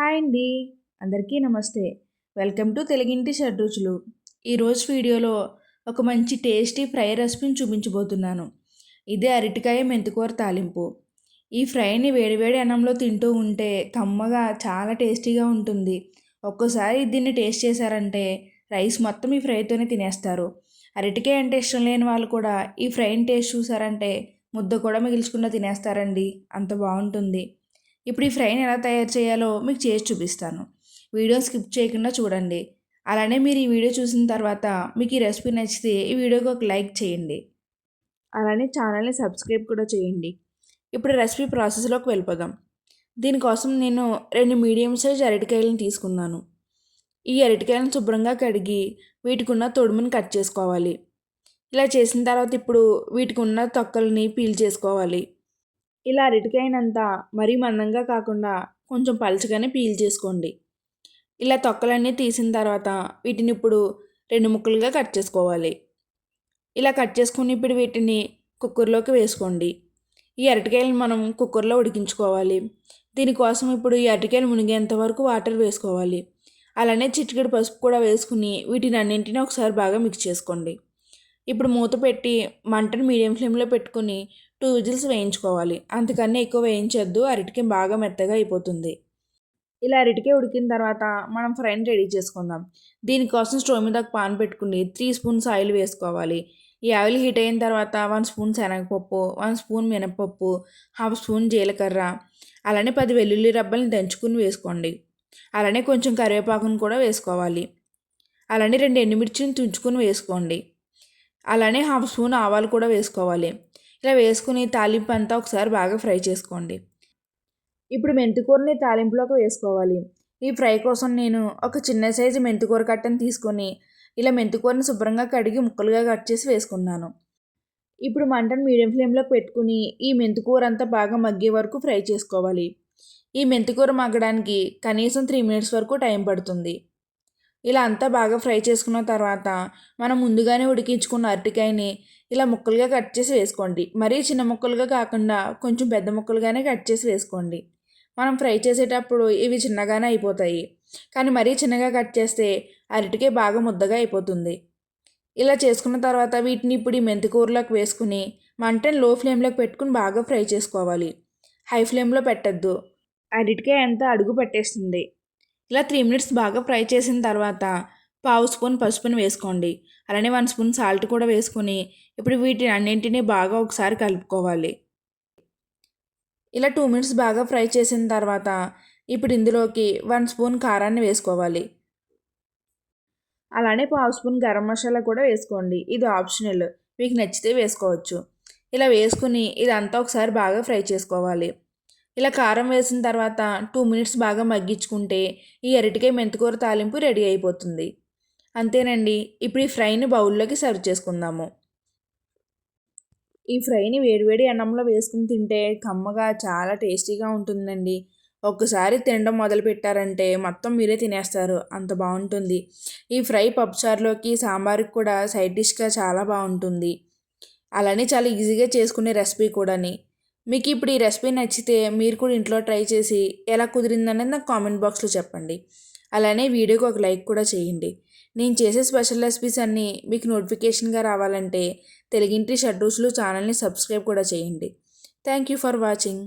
Hi అండి. అందరికీ నమస్తే. వెల్కమ్ టు తెలుగింటి షడ్రుచులు. ఈరోజు వీడియోలో ఒక మంచి టేస్టీ ఫ్రై రెసిపీని చూపించబోతున్నాను. ఇదే అరటికాయ మెంతికూర తాలింపు. ఈ ఫ్రైని వేడివేడి అన్నంలో తింటూ ఉంటే కమ్మగా చాలా టేస్టీగా ఉంటుంది. ఒక్కసారి దీన్ని టేస్ట్ చేశారంటే రైస్ మొత్తం ఈ ఫ్రైతోనే తినేస్తారు. అరటికాయ అంటే ఇష్టం లేని వాళ్ళు కూడా ఈ ఫ్రైని టేస్ట్ చూసారంటే ముద్ద కూడా మిగిల్చకుండా తినేస్తారండి. అంత బాగుంటుంది. ఇప్పుడు ఈ ఫ్రైని ఎలా తయారు చేయాలో మీకు చేసి చూపిస్తాను. వీడియో స్కిప్ చేయకుండా చూడండి. అలానే మీరు ఈ వీడియో చూసిన తర్వాత మీకు ఈ రెసిపీ నచ్చితే ఈ వీడియోకి ఒక లైక్ చేయండి. అలానే ఛానల్ని సబ్స్క్రైబ్ కూడా చేయండి. ఇప్పుడు రెసిపీ ప్రాసెస్లోకి వెళ్ళిపోదాం. దీనికోసం నేను రెండు మీడియం సైజ్ అరటికాయలను తీసుకున్నాను. ఈ అరటికాయలను శుభ్రంగా కడిగి వీటికి ఉన్న తొడుముని కట్ చేసుకోవాలి. ఇలా చేసిన తర్వాత ఇప్పుడు వీటికి ఉన్న తొక్కల్ని పీల్ చేసుకోవాలి. ఇలా అరటికాయనంత మరీ మందంగా కాకుండా కొంచెం పలుచగానే పీల్ చేసుకోండి. ఇలా తొక్కలన్నీ తీసిన తర్వాత వీటిని ఇప్పుడు రెండు ముక్కలుగా కట్ చేసుకోవాలి. ఇలా కట్ చేసుకుని ఇప్పుడు వీటిని కుక్కర్లోకి వేసుకోండి. ఈ అరటికాయలను మనం కుక్కర్లో ఉడికించుకోవాలి. దీనికోసం ఇప్పుడు ఈ అరటికాయలు మునిగేంత వరకు వాటర్ వేసుకోవాలి. అలానే చిటికెడు పసుపు కూడా వేసుకుని వీటిని అన్నింటినీ ఒకసారి బాగా మిక్స్ చేసుకోండి. ఇప్పుడు మూత పెట్టి మంటను మీడియం ఫ్లేమ్లో పెట్టుకుని టూ విజిల్స్ వేయించుకోవాలి. అంతకన్నా ఎక్కువ వేయించొద్దు. అరటికాయ బాగా మెత్తగా అయిపోతుంది. ఇలా అరటికాయ ఉడికిన తర్వాత మనం ఫ్రైని రెడీ చేసుకుందాం. దీనికోసం స్టవ్ మీద ఒక పాన్ పెట్టుకుని త్రీ స్పూన్స్ ఆయిల్ వేసుకోవాలి. ఈ ఆయిల్ హీట్ అయిన తర్వాత వన్ స్పూన్ శనగపప్పు వన్ స్పూన్ మినపప్పు హాఫ్ స్పూన్ జీలకర్ర. అలానే పది వెల్లుల్లి రబ్బల్ని దంచుకుని వేసుకోండి. అలానే కొంచెం కరివేపాకును కూడా వేసుకోవాలి. అలానే రెండు ఎండుమిర్చిని తుంచుకుని వేసుకోండి. అలానే హాఫ్ స్పూన్ ఆవాలు కూడా వేసుకోవాలి. ఇలా వేసుకుని తాలింపు అంతా ఒకసారి బాగా ఫ్రై చేసుకోండి. ఇప్పుడు మెంతికూరని తాలింపులోకి వేసుకోవాలి. ఈ ఫ్రై కోసం నేను ఒక చిన్న సైజు మెంతికూర కట్టను తీసుకొని ఇలా మెంతికూరని శుభ్రంగా కడిగి ముక్కలుగా కట్ చేసి వేసుకున్నాను. ఇప్పుడు మంటను మీడియం ఫ్లేమ్లో పెట్టుకుని ఈ మెంతికూర అంతా బాగా మగ్గే వరకు ఫ్రై చేసుకోవాలి. ఈ మెంతికూర మగ్గడానికి కనీసం త్రీ మినిట్స్ వరకు టైం పడుతుంది. ఇలా అంతా బాగా ఫ్రై చేసుకున్న తర్వాత మనం ముందుగానే ఉడికించుకున్న అరటికాయని ఇలా ముక్కలుగా కట్ చేసి వేసుకోండి. మరీ చిన్న ముక్కలుగా కాకుండా కొంచెం పెద్ద ముక్కలుగానే కట్ చేసి వేసుకోండి. మనం ఫ్రై చేసేటప్పుడు ఇవి చిన్నగానే అయిపోతాయి. కానీ మరీ చిన్నగా కట్ చేస్తే అరటికాయ బాగా ముద్దగా అయిపోతుంది. ఇలా చేసుకున్న తర్వాత వీటిని ఇప్పుడు ఈ మెంతికూరలోకి వేసుకుని మంటని లో ఫ్లేమ్లోకి పెట్టుకుని బాగా ఫ్రై చేసుకోవాలి. హై ఫ్లేమ్లో పెట్టద్దు. అరటికాయ ఎంత అడుగు పెట్టేస్తుంది. ఇలా త్రీ మినిట్స్ బాగా ఫ్రై చేసిన తర్వాత పావు స్పూన్ పసుపుని వేసుకోండి. అలానే వన్ స్పూన్ సాల్ట్ కూడా వేసుకొని ఇప్పుడు వీటిని అన్నింటినీ బాగా ఒకసారి కలుపుకోవాలి. ఇలా టూ మినిట్స్ బాగా ఫ్రై చేసిన తర్వాత ఇప్పుడు ఇందులోకి వన్ స్పూన్ కారాన్ని వేసుకోవాలి. అలానే పావు స్పూన్ గరం మసాలా కూడా వేసుకోండి. ఇది ఆప్షనల్ మీకు నచ్చితే వేసుకోవచ్చు. ఇలా వేసుకుని ఇదంతా ఒకసారి బాగా ఫ్రై చేసుకోవాలి. ఇలా కారం వేసిన తర్వాత టూ మినిట్స్ బాగా మగ్గించుకుంటే ఈ అరటికాయ మెంతికూర తాలింపు రెడీ అయిపోతుంది. అంతేనండి ఇప్పుడు ఈ ఫ్రైని బౌల్లోకి సర్వ్ చేసుకుందాము. ఈ ఫ్రైని వేడివేడి అన్నంలో వేసుకుని తింటే కమ్మగా చాలా టేస్టీగా ఉంటుందండి. ఒక్కసారి తినడం మొదలు పెట్టారంటే మొత్తం మీరే తినేస్తారు అంత బాగుంటుంది. ఈ ఫ్రై పప్పుచారులోకి సాంబార్కి కూడా సైడ్ డిష్గా చాలా బాగుంటుంది. అలానే చాలా ఈజీగా చేసుకునే రెసిపీ కూడాని. మీకు ఇప్పుడు ఈ రెసిపీ నచ్చితే మీరు కూడా ఇంట్లో ట్రై చేసి ఎలా కుదిరిందనేది నాకు కామెంట్ బాక్స్లో చెప్పండి. అలానే వీడియోకి ఒక లైక్ కూడా చేయండి. నేను చేసే స్పెషల్ రెసిపీస్ అన్నీ మీకు నోటిఫికేషన్గా రావాలంటే తెలుగింటి షడ్ ఛానల్ని సబ్స్క్రైబ్ కూడా చేయండి. Thank you for watching.